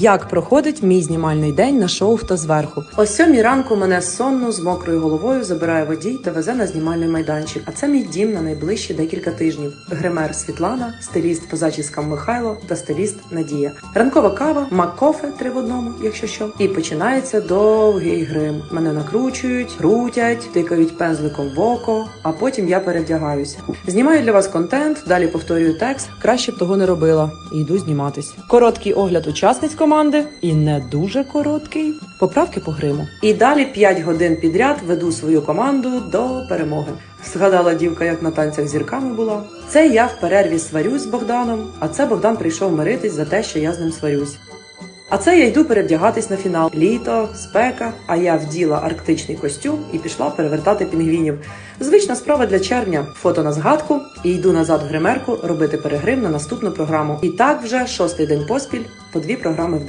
Як проходить мій знімальний день на шоу «Хто зверху? О сьомій ранку мене сонну з мокрою головою забирає водій та везе на знімальний майданчик. А це мій дім на найближчі декілька тижнів. Гример Світлана, стиліст по зачіскам Михайло та стиліст Надія. Ранкова кава, мак-кофе три в одному, якщо що. І починається довгий грим. Мене накручують, крутять, тикають пензликом в око, а потім я перевдягаюся. Знімаю для вас контент, далі повторюю текст. Краще б того не робила. І йду зніматись. Короткий огляд учасниць команди і не дуже короткий. Поправки по гриму. І далі 5 годин підряд веду свою команду до перемоги. Згадала дівка, як на танцях зірками була. Це я в перерві сварюсь з Богданом, а це Богдан прийшов миритись за те, що я з ним сварюсь. А це я йду перевдягатись на фінал. Літо, спека, а я вділа арктичний костюм і пішла перевертати пінгвінів. Звична справа для червня. Фото на згадку і йду назад в гримерку робити перегрим на наступну програму. І так вже шостий день поспіль по дві програми в день.